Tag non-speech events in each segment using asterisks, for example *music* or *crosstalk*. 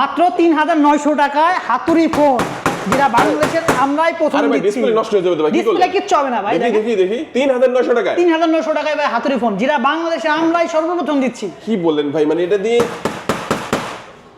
মাত্র তিন হাজার নয়শো টাকায় হাতুড়ি ফোন যেটা বাংলাদেশের আমরাই প্রথম দিচ্ছি। ডিসপ্লে নষ্ট হয়ে যাবে তো ভাই ডিসপ্লে কিচ্ছু হবে না ভাই দেখি দেখি দেখি তিন হাজার নয়শো টাকায়। তিন হাজার নয়শো টাকায় ভাই হাতুড়ি ফোন যেটা বাংলাদেশে আমরাই সর্বপ্রথম দিচ্ছি। কি বললেন ভাই মানে এটা দিয়ে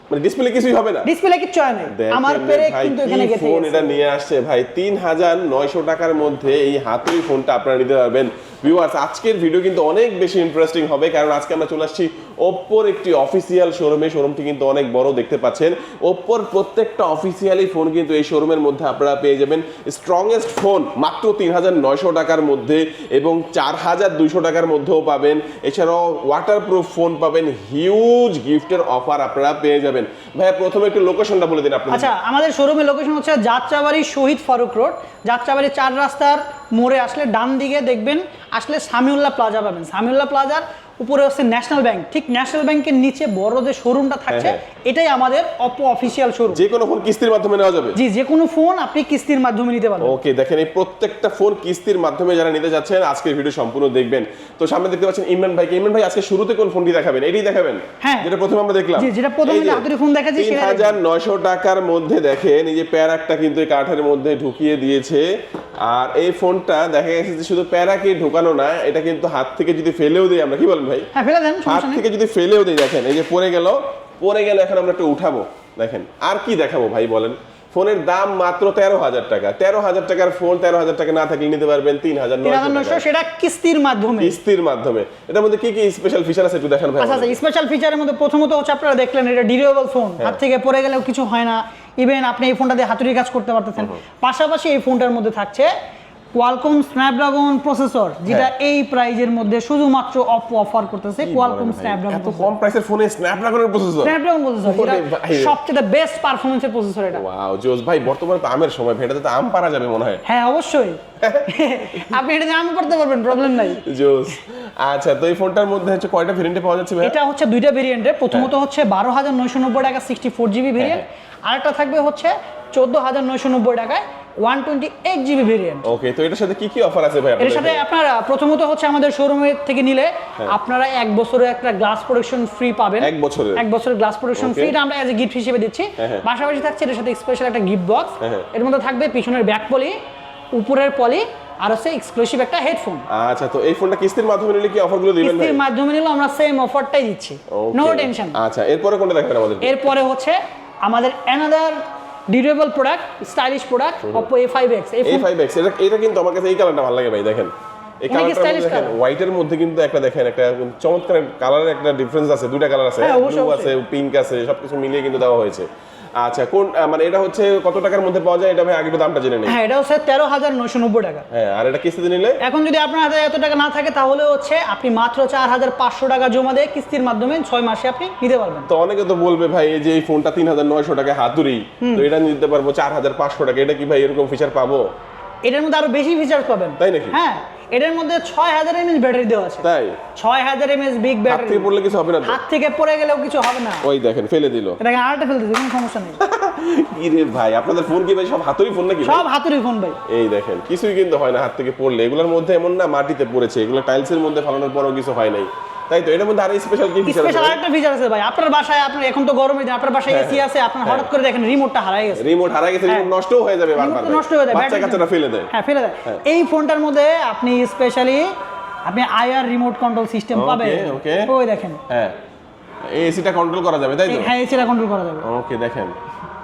মানে ডিসপ্লে কিছুই হবে না। ডিসপ্লে কিচ্ছু হয় না আমার পেরে কিন্তু এখানে গেছে। ফোন এটা নিয়ে আসছে ভাই তিন হাজার নয়শো টাকার মধ্যে এই হাতুড়ি ফোনটা আপনারা নিতে পারবেন। ভিউয়ার্স আজকের ভিডিও কিন্তু অনেক বেশি ইন্টারেস্টিং হবে, কারণ আজকে আমরা চলে আসছি ওপ্পোর একটি অফিসিয়াল শোরুমে শোরুমটি কিন্তু অনেক বড়, দেখতে পাচ্ছেন। ওপ্পোর প্রত্যেকটা অফিসিয়ালি ফোন কিন্তু এই শোরুমের মধ্যে আপনারা পেয়ে যাবেন। স্ট্রংয়েস্ট ফোন মাত্র তিন হাজার নয়শো টাকার মধ্যে এবং চার হাজার দুইশো টাকার মধ্যেও পাবেন। এছাড়াও ওয়াটারপ্রুফ ফোন পাবেন হিউজ গিফটের অফার আপনারা পেয়ে যাবেন। ভাইয়া, প্রথমে একটু লোকেশনটা বলে দিন আপনাদের। আচ্ছা আমাদের শোরুমের লোকেশন হচ্ছে যাত্রাবাড়ি শহীদ ফারুক রোড। যাত্রাবাড়ি চার রাস্তার মোড়ে আসলে ডান দিকে দেখবেন আসলে সামিউল্লাহ প্লাজা পাবেন। সামিউল্লাহ প্লাজার উপরে হচ্ছে ন্যাশনাল ব্যাংক। ঠিক ন্যাশনাল ব্যাংকের নিচে বড় যে শোরুমটা থাকছে হ্যাঁ, এটাই আমাদের অপো অফিসিয়াল শোরুম। যে কোনো ফোন কিস্তির মাধ্যমে নেওয়া যাবে? জি যে কোনো ফোন আপনি কিস্তির মাধ্যমে নিতে পারবেন। ওকে দেখেন এই প্রত্যেকটা ফোন কিস্তির মাধ্যমে যারা নিতে যাচ্ছেন আজকের ভিডিও সম্পূর্ণ দেখবেন। তো সামনে দেখতে পাচ্ছেন ইমরান ভাইকে। ইমরান ভাই আজকে শুরুতে কোন ফোনটি দেখাবেন? এটাই দেখাবেন? হ্যাঁ। যেটা প্রথমে আমরা দেখলাম। জি, যেটা প্রথমে হাতুড়ি ফোন দেখাচ্ছি সেটা হাজার নয়শো টাকার মধ্যে দেখেন এই যে প্যারাকটা কিন্তু এই কাঠের মধ্যে ঢুকিয়ে দিয়েছে। আর এই ফোনটা দেখা গেছে যে শুধু প্যারাকে ঢোকানো না এটা কিন্তু হাত থেকে যদি ফেলেও দিই আমরা কি বলেন ভাই? হ্যাঁ ফেলে দেন হাত থেকে যদি ফেলেও দিই দেখেন এই যে পড়ে গেল পড়ে গেল এখন আমরা একটু উঠাবো দেখেন আর কি দেখাবো ভাই বলেন? ফোনের দাম মাত্র তেরো হাজার টাকা। তেরো হাজার টাকার ফোন তেরো হাজার টাকা না থাকলে নিতে পারবেন তিন হাজার সেটা কিস্তির মাধ্যমে। কিস্তির মাধ্যমে। এটার মধ্যে কি কি স্পেশাল ফিচার আছে একটু দেখান ভাই আচ্ছা আচ্ছা স্পেশাল ফিচারের মধ্যে প্রথমত হচ্ছে আপনারা দেখলেন এটা ডিউরেবল ফোন হ্যাঁ। হাত থেকে পড়ে গেলেও কিছু হয় না। ইভেন আপনি এই ফোনটা দিয়ে হাতুড়ি কাজ করতে পারতেছেন। পাশাপাশি এই ফোনটার মধ্যে থাকছে কোয়ালকম স্ন্যাপড্রাগন প্রসেসর যেটা। এই প্রাইজের মধ্যে শুধুমাত্র অপো অফার করতেছে কোয়ালকম স্ন্যাপড্রাগন এত কম প্রাইসের ফোনে স্ন্যাপড্রাগনের প্রসেসর স্ন্যাপড্রাগন প্রসেসর এটা সবচেয়ে বেস্ট পারফরমেন্সের প্রসেসর এটা। ওয়াও জোস ভাই বর্তমানে তো আমের সময় ভাই এটাতে তো আম পারা যাবে মনে হয়। হ্যাঁ অবশ্যই। *laughs* আপনি এটা দাম করতে পারবেন প্রবলেম নাই। জোস। আচ্ছা তো এই ফোনটার মধ্যে হচ্ছে কয়টা ভেরিয়েন্টে পাওয়া যাচ্ছে ভাই এটা হচ্ছে দুইটা ভেরিয়েন্টে প্রথমত হ্যাঁ। হচ্ছে বারো হাজার নয়শো নব্বই টাকা সিক্সটি ফোর জিবি ভেরিয়েন্ট আরেকটা থাকবে হচ্ছে চোদ্দ হাজার নয়শো নব্বই টাকায় one twenty eight GB variant okay তো এটার সাথে কি কি অফার আছে ভাই এর সাথে আপনারা প্রথমত হচ্ছে আমাদের শোরুমের থেকে নিলে হ্যাঁ। আপনারা এক বছরের একটা গ্লাস প্রোটেকশন ফ্রি পাবেন। এক বছরের? এক বছরের গ্লাস প্রোটেকশন Okay. ফ্রি আমরা এজ এ গিফট হিসেবে দিচ্ছি। হ্যাঁ, হ্যাঁ। পাশাপাশি থাকছে এর সাথে স্পেশাল একটা গিফট বক্স। এর মধ্যে থাকবে পিছনের ব্যাক পলি উপরের পলি আর হচ্ছে এক্সক্লুসিভ একটা হেডফোন আচ্ছা তো এই ফোনটা কিস্তির মাধ্যমে নিলে কি অফারগুলো দিবেন কিস্তির মাধ্যমে নিলে আমরা সেম অফারটাই দিচ্ছি। নো টেনশন আচ্ছা এরপরে কোনটা দেখাবেন আমাদের? এরপরে হচ্ছে আমাদের another durable product stylish product Oppo A5X five X A five X এটা এটা কিন্তু আমার কাছে এই কালারটা ভালো লাগে ভাই দেখেন। এই কালারটা দেখেন হোয়াইটের মধ্যে কিন্তু একটা দেখেন একটা চমৎকার কালারের একটা ডিফারেন্স আছে দুইটা কালার আছে হ্যাঁ, ব্লু আছে পিঙ্ক আছে সবকিছু মিলিয়ে কিন্তু দেওয়া হয়েছে। আচ্ছা কোন মানে এটা হচ্ছে কত টাকার মধ্যে পাওয়া যায়? এটা ভাই আগে একটু দামটা জেনে নেই। হ্যাঁ এটা হচ্ছে তেরো হাজার নয়শো নব্বই টাকা। হ্যাঁ আর এটা কিস্তিতে নিলে? এখন যদি আপনার হাতে এত টাকা না থাকে তাহলে হচ্ছে আপনি মাত্র চার হাজার পাঁচশো টাকা জমা দিয়ে কিস্তির মাধ্যমে ছয় মাসে আপনি নিতে পারবেন। তো অনেকে তো বলবে ভাই এই যে এই ফোনটা তিন হাজার নয়শো টাকা হাতুড়ি তো এটা নিতে পারব চার হাজার পাঁচশো টাকা এটা কি ভাই এরকম ফিচার পাবো? এটার মধ্যে আরও বেশি ফিচার্স পাবেন। তাই নাকি? হ্যাঁ এটার মধ্যে ছয় হাজার এমএস ব্যাটারি দেওয়া আছে। তাই? ছয় হাজার এমএস বিগ হাত ব্যাটারি থেকে পড়লে কিছু হবে না হাত থেকে পড়ে গেলেও কিছু হবে না। ওই দেখেন ফেলে দিল। এটাকে আরেকটা দিল কোনো সমস্যা নেই। *laughs* কি রে ভাই আপনাদের ফোন কি ভাই সব হাতুড়ি ফোন নাকি সব হাতুড়ি ফোন ভাই। এই দেখেন কিছুই কিন্তু হয় না হাত থেকে পড়লে। এগুলোর মধ্যে এমন না মাটিতে পড়েছে। এগুলো টাইলসের মধ্যে ফালানোর পরও কিছু হয় নাই। তাই তো? এটার মধ্যে আরও স্পেশাল কি ফিচার স্পেশাল আরেকটা ফিচার আছে ভাই। আপনার বাসায় আপনার এখন তো গরমের দিন আপনার বাসায় হ্যাঁ, এসি আছে আপনার হঠাৎ করে দেখেন রিমোটটা হারাই গেছে। রিমোট হারা গেছে রিমোট নষ্টও হয়ে যাবে বারবার নষ্ট হয়ে যায় বাচ্চা কাচ্চারা ফেলে দেয়। হ্যাঁ ফেলে দেয়। হ্যাঁ। এই ফোনটার মধ্যে আপনি স্পেশালি আপনি আইআর রিমোট কন্ট্রোল সিস্টেম পাবেন। okay. ওই দেখেন। হ্যাঁ। এসিটা কন্ট্রোল করা যাবে তাই তো? হ্যাঁ এসিটা কন্ট্রোল করা যাবে। ওকে দেখেন।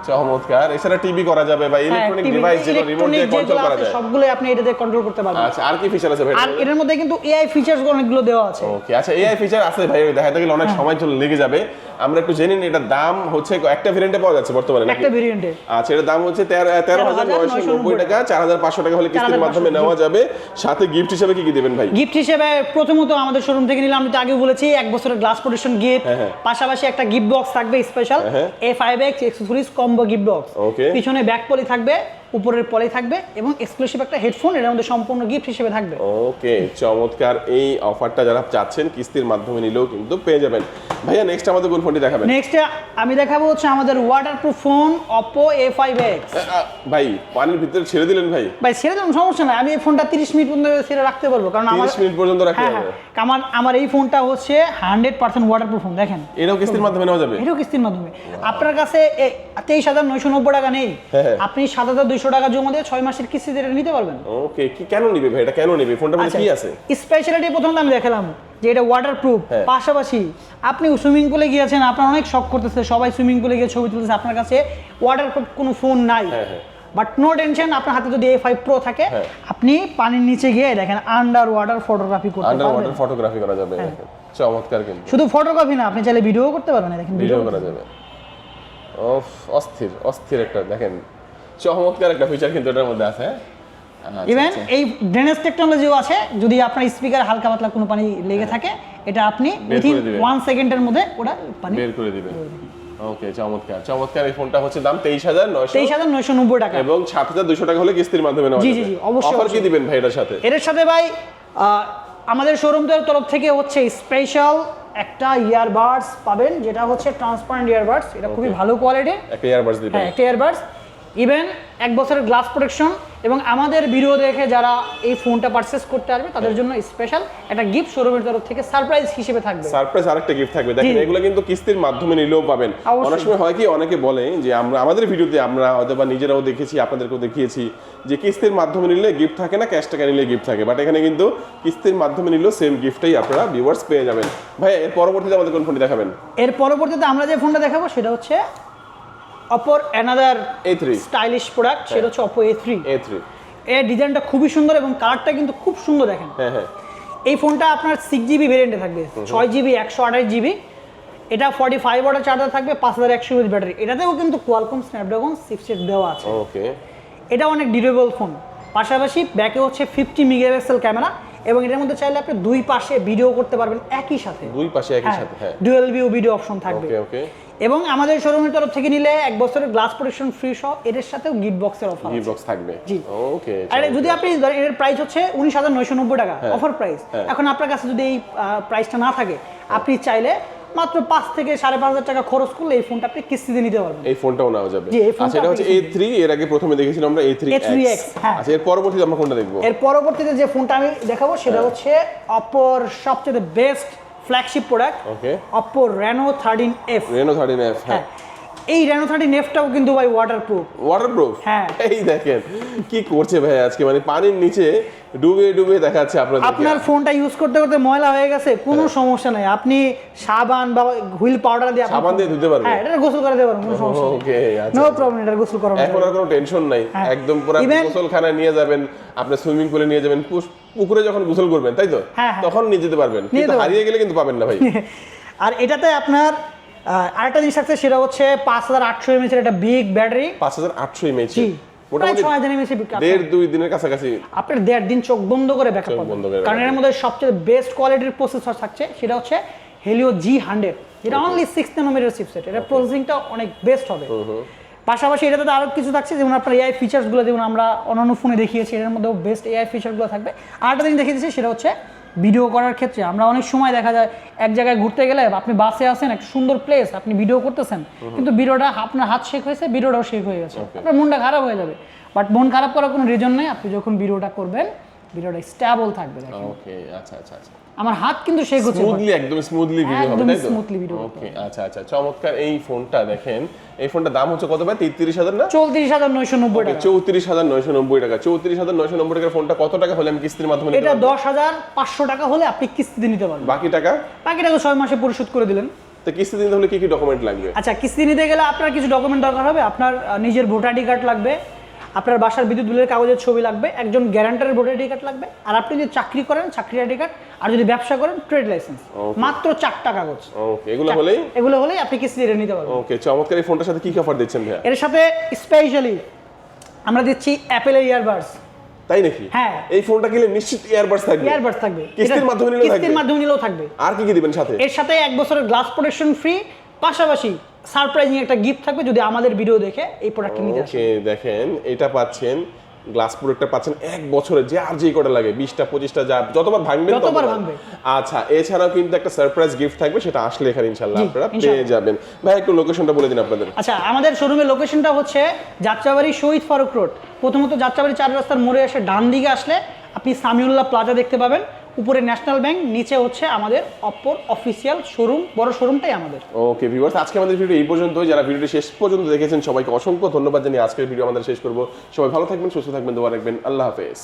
চমৎকার। এছাড়া টিভি করা যাবে বা হ্যাঁ ইলেকট্রনিক ডিভাইস যেগুলো রিমোট দিয়ে কন্ট্রোল করা যায়। সবগুলো আপনি এটা দিয়ে কন্ট্রোল করতে পারবেন। আচ্ছা আর কি ফিচার আছে ভাই? আর এটার মধ্যে কিন্তু এআই ফিচার্স অনেকগুলো দেওয়া আছে। ওকে আচ্ছা এআই ফিচার আছে ভাই দেখাতে গেলে হ্যাঁ। অনেক সময় চলে লেগে যাবে। আমরা একটু জেনে নিই এটার দাম হচ্ছে একটা ভেরিয়েন্টে পাওয়া যাচ্ছে বর্তমানে নাকি? একটা ভেরিয়েন্টে আচ্ছা দাম হচ্ছে তেরো তেরো হাজার নয়শো নব্বই টাকা চার হাজার পাঁচশো টাকা হলে কিস্তির মাধ্যমে নেওয়া যাবে। সাথে গিফট হিসেবে কি কি দিবেন ভাই? গিফট হিসেবে প্রথমত আমাদের শোরুম থেকে নিলে আমি তো আগে বলেছি এক বছরের গ্লাস প্রোটেকশন গিফট হ্যাঁ, হ্যাঁ। পাশাপাশি একটা গিফট বক্স থাকবে স্পেশাল হ্যাঁ, হ্যাঁ। এ accessories combo combo gift box পিছনে ব্যাক পলি থাকবে। উপরের পলি থাকবে এবং এক্সক্লুসিভ একটা হেডফোন এর মধ্যে সম্পূর্ণ গিফট হিসেবে থাকবে। ওকে চমৎকার। এই অফারটা যারা চাচ্ছেন কিস্তির মাধ্যমে নিলেও কিন্তু পেয়ে যাবেন। ভাইয়া নেক্সট আমাদের কোন ফোনটি দেখাবেন? নেক্সট আমি দেখাবো হচ্ছে আমাদের ওয়াটারপ্রুফ ফোন আ, আ, ভাই পানির ভিতরে ছেড়ে দিলেন ভাই। ভাই ছেড়ে দেবেন সমস্যা নাই। আমি এই ফোনটা তিরিশ মিনিট পর্যন্ত ছেড়ে রাখতে পারব কারণ আমার 30 মিনিট পর্যন্ত রাখতে হ্যাঁ হবে হ্যাঁ। আমার আমার এই ফোনটা হচ্ছে হান্ড্রেড পার্সেন্ট ওয়াটারপ্রুফ ফোন দেখেন। এটাও কিস্তির মাধ্যমে নেওয়া যাবে? এটাও কিস্তির মাধ্যমে। আপনার কাছে তেইশ হাজার নয়শো নব্বই টাকা নেই। হ্যাঁ। আপনি সাত হাজার দুইশো টাকা জমা দিয়ে ছয় মাসের কিস্তিতে এটা নিতে পারবেন? ওকে কি কেন নিবে ভাই? এটা কেন নিবে? ফোনটার মধ্যে কি আছে? স্পেশালিটি প্রথম আমি দেখালাম যে এটা ওয়াটার প্রুফ হ্যাঁ। পাশাপাশি আপনি সুইমিং পুলে গিয়েছেন আপনার অনেক শখ করতেছে সবাই সুইমিং পুলে গিয়ে ছবি তুলতেছে আপনার কাছে ওয়াটার প্রুফ কোনো ফোন নাই। বাট নো টেনশন আপনার হাতে যদি এ ফাইভ প্রো থাকে হ্যাঁ। আপনি পানির নিচে গিয়ে দেখেন আন্ডার ওয়াটার ফটোগ্রাফি করতে আন্ডার ওয়াটার ফটোগ্রাফি করা যাবে হ্যাঁ। চমৎকার কিন্তু। শুধু ফটোগ্রাফি না আপনি চাইলে ভিডিও করতে পারবেন দেখেন ভিডিও করা যাবে। অস্থির অস্থির একটা দেখেন চমৎকার একটা ফিচার কিন্তু এটার মধ্যে আছে হ্যাঁ? আচ্ছা, ইভেন আচ্ছা। এই ড্রেনেজ টেকনোলজিও আছে যদি আপনার স্পিকার হালকা পাতলা কোনো পানি লেগে থাকে এটা আপনি হ্যাঁ। উইথিন ওয়ান সেকেন্ডের মধ্যে ওটা পানি বের করে দিবে ওকে চমৎকার। চমৎকার এই ফোনটা হচ্ছে দাম তেইশ হাজার নয়শো তেইশ হাজার নয়শো নব্বই টাকা। এবং সাত হাজার দুশো টাকা হলে কিস্তির মাধ্যমে নেওয়া জি, জি, জি, অবশ্যই, অফার কি দিবেন ভাই এটার সাথে? এর সাথে ভাই আমাদের শোরুমদের তরফ থেকে হচ্ছে স্পেশাল একটা ইয়ারবাডস পাবেন যেটা হচ্ছে ট্রান্সপারেন্ট ইয়ারবাডস এটা খুবই ভালো কোয়ালিটির একটা ইয়ারবাডস দিবেন। হ্যাঁ একটা ইয়ারবাডস ইভেন এক বছরের গ্লাস প্রোটেকশন এবং আমাদের ভিডিও দেখে যারা এই ফোনটা পারচেস করতে পারবে তাদের জন্য স্পেশাল একটা গিফট শোরুমের তরফ থেকে সারপ্রাইজ হিসেবে থাকবে। সারপ্রাইজ আরেকটা গিফট থাকবে। দেখেন এগুলো কিন্তু কিস্তির মাধ্যমে নিলেও পাবেন। অনেক সময় হয় কি অনেকে বলে যে আমরা আমাদের ভিডিওতে আমরা হয়তো বা নিজেরাও দেখেছি আপনাদেরকেও দেখিয়েছি যে কিস্তির মাধ্যমে নিলে গিফট থাকে না ক্যাশ টাকা নিলে গিফট থাকে। বাট এখানে কিন্তু কিস্তির মাধ্যমে নিলেও সেম গিফটটাই আপনারা ভিউয়ার্স পেয়ে যাবেন। ভাই এর পরবর্তীতে আমাদের কোন ফোনটি দেখাবেন? এর পরবর্তীতে আমরা যে ফোনটা দেখাবো সেটা হচ্ছে অপর another A three stylish product সেটা হচ্ছে Oppo A three A three এর ডিজাইনটা খুবই সুন্দর এবং কালারটা কিন্তু খুব সুন্দর দেখেন। হ্যাঁ হ্যাঁ। এই ফোনটা আপনার সিক্স জিবি ভেরিয়েন্টে থাকবে। ছয় জিবি একশো আঠাশ জিবি এটা ফর্টি ফাইভ ওয়াটার চার্জার থাকবে পাঁচ হাজার একশো ইউজ ব্যাটারি। এটাতেও কিন্তু কোয়ালকম স্ন্যাপড্রাগন সিক্স দেওয়া আছে। ওকে এটা অনেক ডিউরেবল ফোন পাশাপাশি ব্যাকে হচ্ছে ফিফটি মেগাপিক্সেল ক্যামেরা এবং এটার মধ্যে চাইলে আপনি দুই পাশে ভিডিও করতে পারবেন একই সাথে। দুই পাশে একই সাথে হ্যাঁ। ডুয়েল ভিউ ভিডিও অপশন থাকবে। ওকে ওকে এবং আমাদের শোরুমের তরফ থেকে নিলে এক বছরের গ্লাস প্রোটেকশন ফ্রি সহ এর সাথেও গিফট বক্সের অফার গিফট বক্স থাকবে। জি। ওকে আর যদি আপনি ধরেন এর প্রাইস হচ্ছে উনিশ হাজার নয়শো নব্বই টাকা হ্যাঁ। অফার প্রাইস হ্যাঁ। এখন আপনার কাছে যদি এই প্রাইসটা না থাকে আপনি চাইলে মাত্র পাঁচ থেকে সাড়ে পাঁচ হাজার টাকা খরচ করলে এই ফোনটা আপনি কিস্তিতে নিতে পারবেন। এই ফোনটাও নেওয়া যাবে। জি, এই ফোনটা আচ্ছা এটা হচ্ছে আপনি এ থ্রি এর আগে প্রথমে দেখেছিলাম আমরা এ থ্রি A3X, হ্যাঁ। আচ্ছা এর পরবর্তীতে আমরা কোনটা দেখব। এর পরবর্তীতে যে ফোনটা আমি দেখাবো সেটা হ্যাঁ। হচ্ছে অপর সবচেয়ে বেস্ট ফ্ল্যাগশিপ প্রোডাক্ট ওকে অপর Reno thirteen F Reno thirteen F হ্যাঁ। হ্যাঁ। এই রেনো থার্টিন এফটাও কিন্তু ভাই ওয়াটার প্রুফ ওয়াটারপ্রুফ হ্যাঁ। এই দেখেন কি করছে ভাই আজকে? মানে পানির নিচে ডুবে ডুবে দেখাচ্ছে আপনাদের আপনার ফোনটা ইউজ করতে করতে ময়লা হয়ে গেছে কোনো সমস্যা নাই। আপনি সাবান বা হুইল পাউডার দিয়ে হ্যাঁ। সাবান দিয়ে ধুতে পারবেন? হ্যাঁ এটা গোসল করে দিতে পারবেন কোনো সমস্যা নেই। ওকে নো প্রবলেম এটা গোসল করা এখন আর কোনো টেনশন নাই। হ্যাঁ। একদম পুরো গোসলখানায় নিয়ে যাবেন আপনি সুইমিং পুলে নিয়ে যাবেন পুকুরে যখন গোসল করবেন তাই তো? হ্যাঁ, হ্যাঁ। তখন নিয়ে যেতে পারবেন। কিন্তু হারিয়ে গেলে কিন্তু পাবেন না ভাই। *laughs* আর এটাতে আপনার আরেকটা জিনিস থাকছে সেটা হচ্ছে পাঁচ হাজার আটশো এমএচ এর একটা বিগ ব্যাটারি পাঁচ হাজার আটশো এমএইচ জি মোটামুটি ছয় হাজার এমএচ দেড় দুই দিনের কাছাকাছি। আপনার দেড় দিন চোখ বন্ধ করে ব্যাকআপ পাবেন কারণ এর মধ্যে সবচেয়ে বেস্ট কোয়ালিটির প্রসেসর থাকছে সেটা হচ্ছে হেলিও জি হান্ড্রেড যেটা অনলি সিক্স নানোমিটার চিপসেট এটা প্রসেসিংটা অনেক বেস্ট হবে। পাশাপাশি এটাতে তো আরও কিছু থাকছে যেমন আপনার এআই ফিচার্সগুলো যেমন আমরা অন্যান্য ফোনে দেখিয়েছি এর মধ্যেও বেস্ট এআই ফিচারগুলো থাকবে। দেখিয়ে দিচ্ছি সেটা হচ্ছে ভিডিও করার ক্ষেত্রে আমরা অনেক সময় দেখা যায় এক জায়গায় ঘুরতে গেলে আপনি বাসে আসেন একটা সুন্দর প্লেস আপনি ভিডিও করতেছেন কিন্তু ভিডিওটা আপনার হাত শেখ হয়েছে ভিডিওটাও শেখ হয়ে গেছে। আপনার মনটা খারাপ হয়ে যাবে। বাট মন খারাপ করার কোনো রিজন নেই আপনি যখন ভিডিওটা করবেন ভিডিওটা স্ট্যাবল থাকবে দেখেন। ওকে আচ্ছা আচ্ছা আচ্ছা। আমার হাত কিন্তু শেক হচ্ছে স্মুথলি একদম স্মুথলি ভিডিও হবে তাই তো? video করতে ওকে আচ্ছা আচ্ছা চমৎকার এই ফোনটা দেখেন এই ফোনটার দাম হচ্ছে কত ভাই? তেত্রিশ হাজার না? চৌত্রিশ হাজার নয়শো নব্বই টাকা। চৌত্রিশ হাজার নয়শো নব্বই টাকা। চৌত্রিশ হাজার নয়শো নব্বই টাকার ফোনটা কত টাকা হলে আমি কিস্তির মাধ্যমে নিতে এটা পারব? দশ হাজার পাঁচশো টাকা হলে আপনি কিস্তিতে নিতে পারবেন। বাকি টাকা? বাকি টাকা ছয় মাসে পরিশোধ করে দিলেন। তো কিস্তি দিতে হলে কি কি ডকুমেন্ট লাগবে? আচ্ছা কিস্তি নিতে গেলে আপনার কিছু ডকুমেন্ট দরকার হবে। আপনার নিজের ভোটার আইডি কার্ড লাগবে আপনার বাসার বিদ্যুৎ বিলের কাগজের ছবি লাগবে একজন গ্যারান্টারের ভোটার আইডি কার্ড লাগবে আর আপনি যদি চাকরি করেন চাকরি আইডি কার্ড আর যদি ব্যবসা করেন ট্রেড লাইসেন্স মাত্র চারটা কাগজ। ওকে এগুলো হলেই? এগুলো হলেই আপনি কিস্তি দিয়ে নিতে পারবেন। ওকে চমৎকার এই ফোনটার সাথে কি কি অফার দিচ্ছেন ভাইয়া? এর সাথে স্পেশালি আমরা দিচ্ছি অ্যাপেলের ইয়ারবাডস তাই নাকি? হ্যাঁ। এই ফোনটা কিনলে নিশ্চিত ইয়ারবাডস থাকবে। ইয়ারবাডস থাকবে। কিস্তির মাধ্যমে নিলেও থাকবে। কিস্তির মাধ্যমে নিলেও থাকবে। আর কি কি দিবেন সাথে? এর সাথে এক বছরের গ্লাস প্রোটেকশন ফ্রি পাশাপাশি সারপ্রাইজিং একটা গিফট থাকবে যদি আমাদের ভিডিও দেখে এই প্রোডাক্টটা নিতে আসে দেখেন এটা পাচ্ছেন গ্লাস প্রোডাক্টটা পাচ্ছেন এক বছরে যে আর যে কটা লাগে বিশটা পঁচিশটা যা যতবার ভাঙবেন ততবার। ভাঙবে। আচ্ছা এছাড়াও কিন্তু একটা সারপ্রাইজ গিফট থাকবে সেটা আসলে এখানে ইনশাল্লাহ আপনারা। পেয়ে যাবেন ভাই একটু লোকেশনটা বলে দিন আপনাদের আচ্ছা আমাদের শোরুমের লোকেশনটা হচ্ছে যাত্রাবাড়ি শহীদ ফারুক রোড প্রথমত যাত্রাবাড়ি চার রাস্তার মোড়ে এসে ডান দিকে আসলে আপনি সামিউল্লাহ প্লাজা দেখতে পাবেন উপরে ন্যাশনাল ব্যাংক, নিচে হচ্ছে আমাদের অপর অফিসিয়াল শোরুম, বড় শোরুমটাই আমাদের। ওকে ভিউয়ার্স, আজকে আমাদের ভিডিও এই পর্যন্তই। যারা ভিডিওটি শেষ পর্যন্ত দেখেছেন, সবাইকে অসংখ্য ধন্যবাদ জানিয়ে আজকের ভিডিও আমাদের শেষ করব। সবাই ভালো থাকবেন, সুস্থ থাকবেন, দোয়া রাখবেন। আল্লাহ হাফেজ।